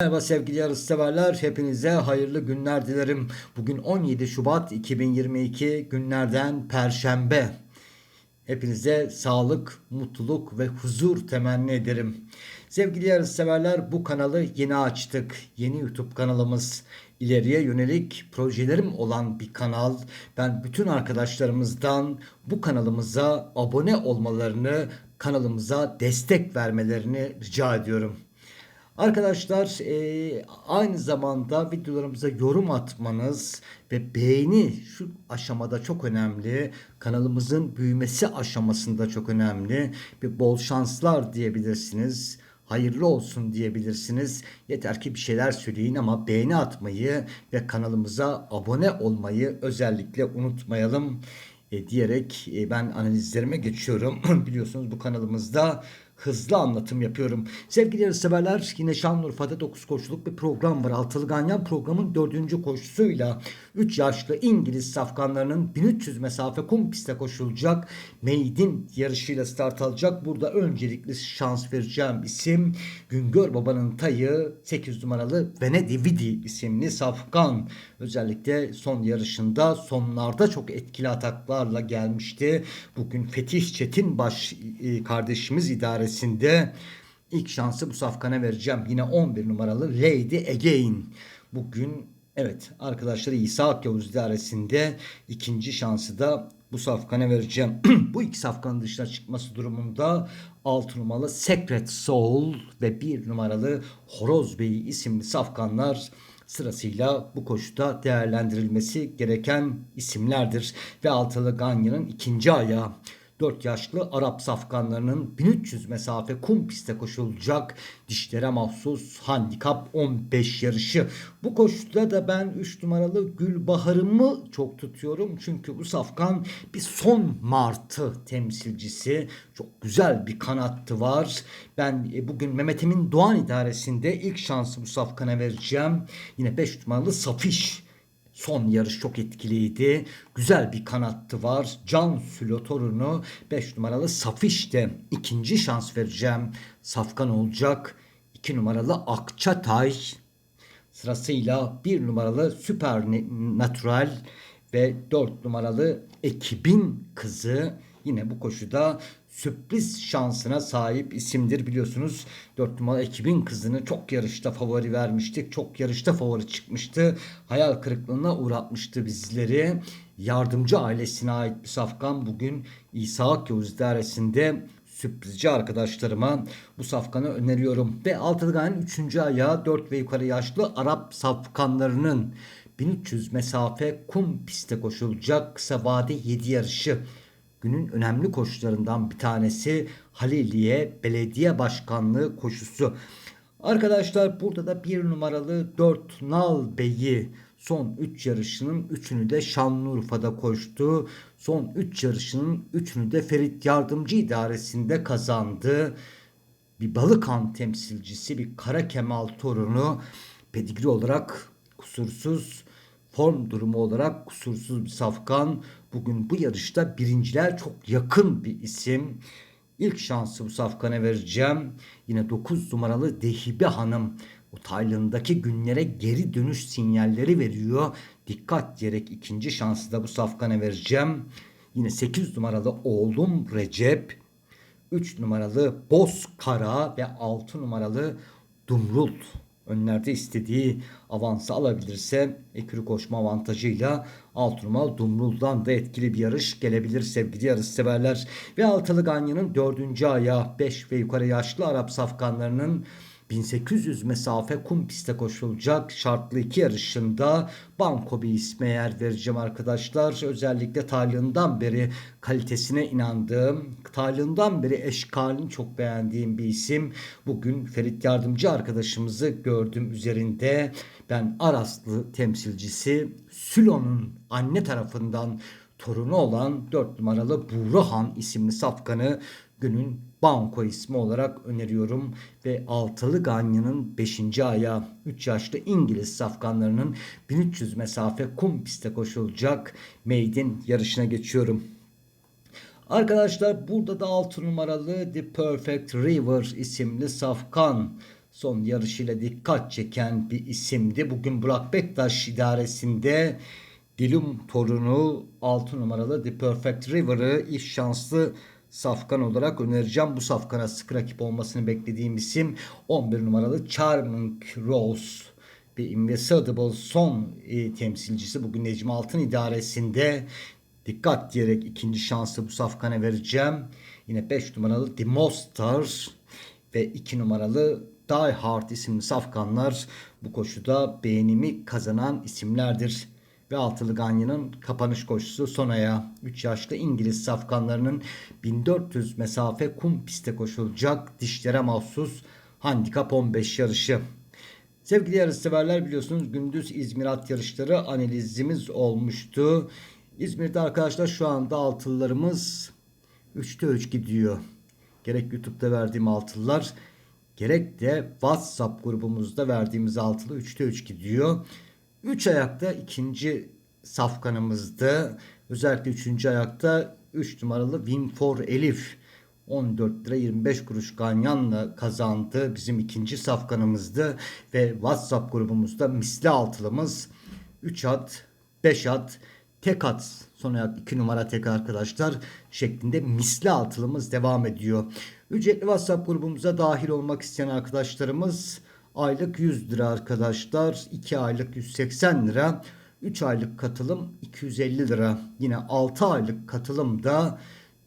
Merhaba sevgili yarışseverler. Hepinize hayırlı günler dilerim. Bugün 17 Şubat 2022 günlerden Perşembe. Hepinize sağlık, mutluluk ve huzur temenni ederim. Sevgili yarışseverler bu kanalı yeni açtık. Yeni YouTube kanalımız. ileriye yönelik projelerim olan bir kanal. Ben bütün arkadaşlarımızdan bu kanalımıza abone olmalarını, kanalımıza destek vermelerini rica ediyorum. Arkadaşlar e, aynı zamanda videolarımıza yorum atmanız ve beğeni şu aşamada çok önemli. Kanalımızın büyümesi aşamasında çok önemli. Bir bol şanslar diyebilirsiniz. Hayırlı olsun diyebilirsiniz. Yeter ki bir şeyler söyleyin ama beğeni atmayı ve kanalımıza abone olmayı özellikle unutmayalım e, diyerek e, ben analizlerime geçiyorum. Biliyorsunuz bu kanalımızda hızlı anlatım yapıyorum. Sevgili yarışseverler yine Şanlıurfa'da 9 koşuluk bir program var. Altılı Ganyan programın 4. koşusuyla 3 yaşlı İngiliz safkanlarının 1300 mesafe kum pistte koşulacak Meydin yarışıyla start alacak. Burada öncelikli şans vereceğim isim Güngör Baba'nın tayı 8 numaralı Venedi Vidi isimli safkan. Özellikle son yarışında sonlarda çok etkili ataklarla gelmişti. Bugün Fetih Çetinbaş e, kardeşimiz idaresinde ilk şansı bu safkana vereceğim. Yine 11 numaralı Lady Again. Bugün evet arkadaşlar İsa Akyavuz idaresinde ikinci şansı da bu safkana vereceğim. bu iki safkanın dışına çıkması durumunda 6 numaralı Secret Soul ve 1 numaralı Horoz Bey isimli safkanlar sırasıyla bu koşuda değerlendirilmesi gereken isimlerdir. Ve Altılı Ganyan'ın ikinci ayağı 4 yaşlı Arap safkanlarının 1300 mesafe kum pistte koşulacak dişlere mahsus handikap 15 yarışı. Bu koşuda da ben 3 numaralı Gülbahar'ımı çok tutuyorum. Çünkü bu safkan bir son martı temsilcisi. Çok güzel bir kanattı var. Ben e, bugün Mehmet Emin Doğan idaresinde ilk şansı bu safkana vereceğim. Yine 5 numaralı Safiş. Son yarış çok etkiliydi. Güzel bir kanattı var. Can Sülo torunu 5 numaralı Safiş'te ikinci şans vereceğim. Safkan olacak. 2 numaralı Akçatay sırasıyla 1 numaralı Süper Natural ve 4 numaralı Ekibin Kızı yine bu koşuda sürpriz şansına sahip isimdir biliyorsunuz. 4 numaralı ekibin kızını çok yarışta favori vermiştik. Çok yarışta favori çıkmıştı. Hayal kırıklığına uğratmıştı bizleri. Yardımcı ailesine ait bir safkan bugün İsa Akyavuz idaresinde sürprizci arkadaşlarıma bu safkanı öneriyorum. Ve Altıgan'ın 3. ayağı 4 ve yukarı yaşlı Arap safkanlarının 1300 mesafe kum piste koşulacak kısa vade 7 yarışı günün önemli koşularından bir tanesi Haliliye Belediye Başkanlığı koşusu. Arkadaşlar burada da bir numaralı 4 Nal Bey'i son 3 yarışının 3'ünü de Şanlıurfa'da koştu. Son 3 yarışının 3'ünü de Ferit Yardımcı idaresinde kazandı. Bir Balıkan temsilcisi, bir Kara Kemal torunu pedigri olarak kusursuz form durumu olarak kusursuz bir safkan. Bugün bu yarışta birinciler çok yakın bir isim. İlk şansı bu safkana vereceğim. Yine 9 numaralı Dehibe Hanım. O Tayland'daki günlere geri dönüş sinyalleri veriyor. Dikkat diyerek ikinci şansı da bu safkana vereceğim. Yine 8 numaralı oğlum Recep. 3 numaralı Bozkara ve 6 numaralı Dumrul önlerde istediği avansı alabilirse ekürü koşma avantajıyla alt Dumrul'dan da etkili bir yarış gelebilir sevgili yarış severler. Ve Altılı Ganyan'ın dördüncü ayağı 5 ve yukarı yaşlı Arap safkanlarının 1800 mesafe kum piste koşulacak şartlı iki yarışında Banko bir isme yer vereceğim arkadaşlar. Özellikle taylığından beri kalitesine inandığım, taylığından beri eşkalini çok beğendiğim bir isim. Bugün Ferit Yardımcı arkadaşımızı gördüm üzerinde. Ben Araslı temsilcisi Sülo'nun anne tarafından torunu olan 4 numaralı Buğrahan isimli safkanı günün Banko ismi olarak öneriyorum ve Altılı Ganyan'ın 5. ayağı 3 yaşlı İngiliz safkanlarının 1300 mesafe kum piste koşulacak Maiden yarışına geçiyorum. Arkadaşlar burada da 6 numaralı The Perfect River isimli safkan son yarışıyla dikkat çeken bir isimdi. Bugün Burak Bektaş idaresinde Dilum torunu 6 numaralı The Perfect River'ı ilk şanslı safkan olarak önereceğim. Bu safkana sık rakip olmasını beklediğim isim 11 numaralı Charming Rose. Bir Invincible son e, temsilcisi. Bugün Necmi Altın idaresinde dikkat diyerek ikinci şansı bu safkana vereceğim. Yine 5 numaralı The Monster ve 2 numaralı Die Hard isimli safkanlar bu koşuda beğenimi kazanan isimlerdir. Ve altılı Ganyan'ın kapanış koşusu Sona'ya 3 yaşlı İngiliz safkanlarının 1400 mesafe kum piste koşulacak dişlere mahsus handikap 15 yarışı. Sevgili yarışseverler biliyorsunuz gündüz İzmir at yarışları analizimiz olmuştu. İzmir'de arkadaşlar şu anda altılılarımız 3'te 3 gidiyor. Gerek YouTube'da verdiğim altılılar gerek de WhatsApp grubumuzda verdiğimiz altılı 3'te 3 gidiyor. 3 ayakta ikinci safkanımızdı. Özellikle 3. ayakta 3 numaralı Win for Elif 14 lira 25 kuruş ganyanla kazandı. Bizim ikinci safkanımızdı ve WhatsApp grubumuzda misli altılımız 3 at, 5 at, tek at son ayak 2 numara tek arkadaşlar şeklinde misli altılımız devam ediyor. Ücretli WhatsApp grubumuza dahil olmak isteyen arkadaşlarımız aylık 100 lira arkadaşlar. 2 aylık 180 lira. 3 aylık katılım 250 lira. Yine 6 aylık katılım da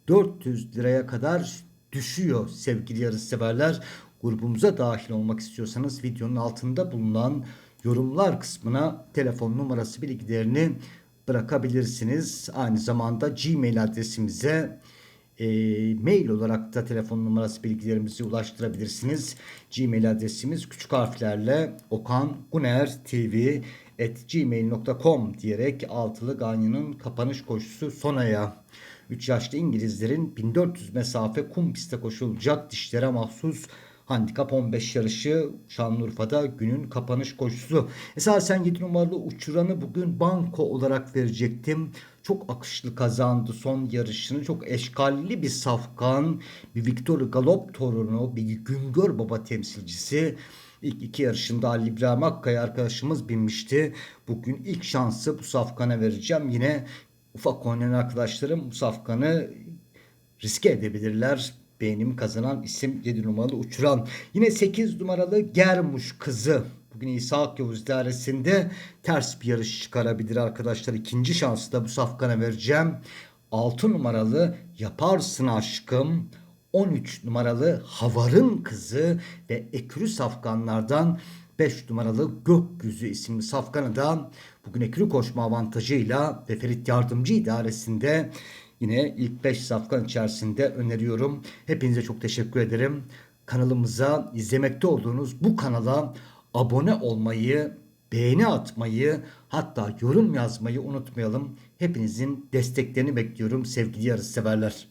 400 liraya kadar düşüyor sevgili yarışseverler. Grubumuza dahil olmak istiyorsanız videonun altında bulunan yorumlar kısmına telefon numarası bilgilerini bırakabilirsiniz. Aynı zamanda Gmail adresimize e, mail olarak da telefon numarası bilgilerimizi ulaştırabilirsiniz. Gmail adresimiz küçük harflerle okanguner.tv@gmail.com diyerek altılı ganyanın kapanış koşusu Sona'ya 3 yaşlı İngilizlerin 1400 mesafe kum piste koşulacak dişlere mahsus Handikap 15 yarışı Şanlıurfa'da günün kapanış koşusu. Esasen 7 numaralı uçuranı bugün banko olarak verecektim. Çok akışlı kazandı son yarışını. Çok eşkalli bir safkan. Bir Victor Galop torunu. Bir Güngör Baba temsilcisi. İlk iki yarışında Ali İbrahim Akkaya arkadaşımız binmişti. Bugün ilk şansı bu safkana vereceğim. Yine ufak oynayan arkadaşlarım bu safkanı riske edebilirler. Beğenimi kazanan isim 7 numaralı uçuran. Yine 8 numaralı Germuş kızı. Bugün İsa Akyavuz idaresinde ters bir yarış çıkarabilir arkadaşlar. İkinci şansı da bu safkana vereceğim. 6 numaralı Yaparsın Aşkım. 13 numaralı Havar'ın kızı ve ekürü safkanlardan 5 numaralı Gökyüzü isimli safkanı da bugün ekürü koşma avantajıyla ve Ferit Yardımcı idaresinde yine ilk 5 safkan içerisinde öneriyorum. Hepinize çok teşekkür ederim. Kanalımıza izlemekte olduğunuz bu kanala abone olmayı, beğeni atmayı, hatta yorum yazmayı unutmayalım. Hepinizin desteklerini bekliyorum sevgili yarışseverler.